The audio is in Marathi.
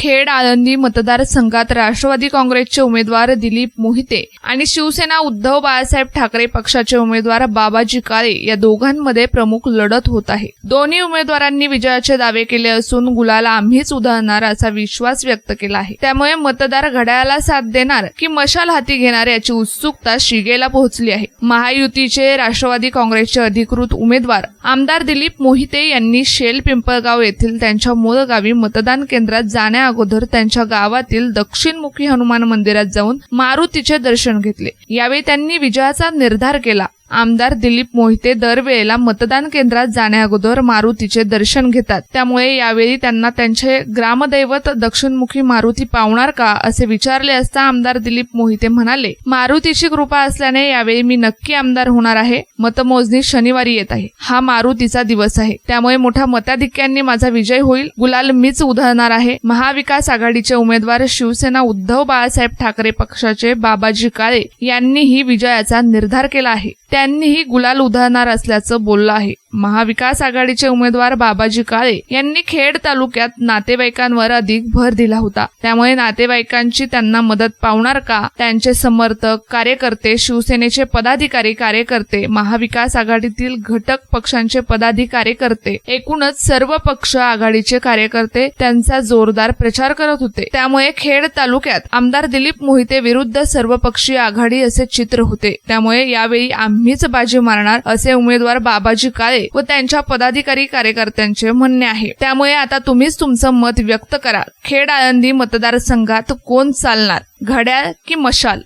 खेड आळंदी मतदारसंघात राष्ट्रवादी काँग्रेसचे उमेदवार दिलीप मोहिते आणि शिवसेना उद्धव बाळासाहेब ठाकरे पक्षाचे उमेदवार बाबाजी काळे या दोघांमध्ये प्रमुख लढत होत आहे. दोन्ही उमेदवारांनी विजयाचे दावे केले असून गुलाला आम्हीच उधळणार असा विश्वास व्यक्त केला आहे. त्यामुळे मतदार घड्याळाला साथ देणार की मशाल हाती घेणार याची उत्सुकता शिगेला पोहोचली आहे. महायुतीचे राष्ट्रवादी काँग्रेसचे अधिकृत उमेदवार आमदार दिलीप मोहिते यांनी शेल पिंपळगाव येथील त्यांच्या मूळ गावी मतदान केंद्रात जाण्या अगोदर त्यांच्या गावातील दक्षिणमुखी हनुमान मंदिरात जाऊन मारुतीचे दर्शन घेतले. यावेळी त्यांनी विजयाचा निर्धार केला. आमदार दिलीप मोहिते दरवेळेला मतदान केंद्रात जाण्याअगोदर मारुतीचे दर्शन घेतात. त्यामुळे यावेळी त्यांना त्यांचे ग्रामदैवत दक्षिणमुखी मारुती पावणार का असे विचारले असता आमदार दिलीप मोहिते म्हणाले मारुतीची कृपा असल्याने यावेळी मी नक्की आमदार होणार आहे. मतमोजणी शनिवारी येत आहे. हा मारुतीचा दिवस आहे. त्यामुळे मोठ्या मताधिक्यांनी माझा विजय होईल. गुलाल मीच उधळणार आहे. महाविकास आघाडीचे उमेदवार शिवसेना उद्धव बाळासाहेब ठाकरे पक्षाचे बाबाजी काळे यांनीही विजयाचा निर्धार केला आहे. त्यांनीही गुलाल उधळणार असल्याचं बोललं आहे. महाविकास आघाडीचे उमेदवार बाबाजी काळे यांनी खेड तालुक्यात नातेवाईकांवर अधिक भर दिला होता. त्यामुळे नातेवाईकांची त्यांना मदत पावणार का? त्यांचे समर्थक कार्यकर्ते शिवसेनेचे पदाधिकारी कार्यकर्ते महाविकास आघाडीतील घटक पक्षांचे पदाधिकारी करते एकूणच सर्व पक्ष आघाडीचे कार्यकर्ते त्यांचा जोरदार प्रचार करत होते. त्यामुळे खेड तालुक्यात आमदार दिलीप मोहिते विरुद्ध सर्वपक्षीय आघाडी असे चित्र होते. त्यामुळे यावेळी आम्ही आम्हीच बाजी मारणार असे उमेदवार बाबाजी काळे व त्यांच्या पदाधिकारी कार्यकर्त्यांचे म्हणणे आहे. त्यामुळे आता तुम्हीच तुमचं मत व्यक्त करा. खेड आळंदी मतदारसंघात कोण चालणार? घड्याळ की मशाल?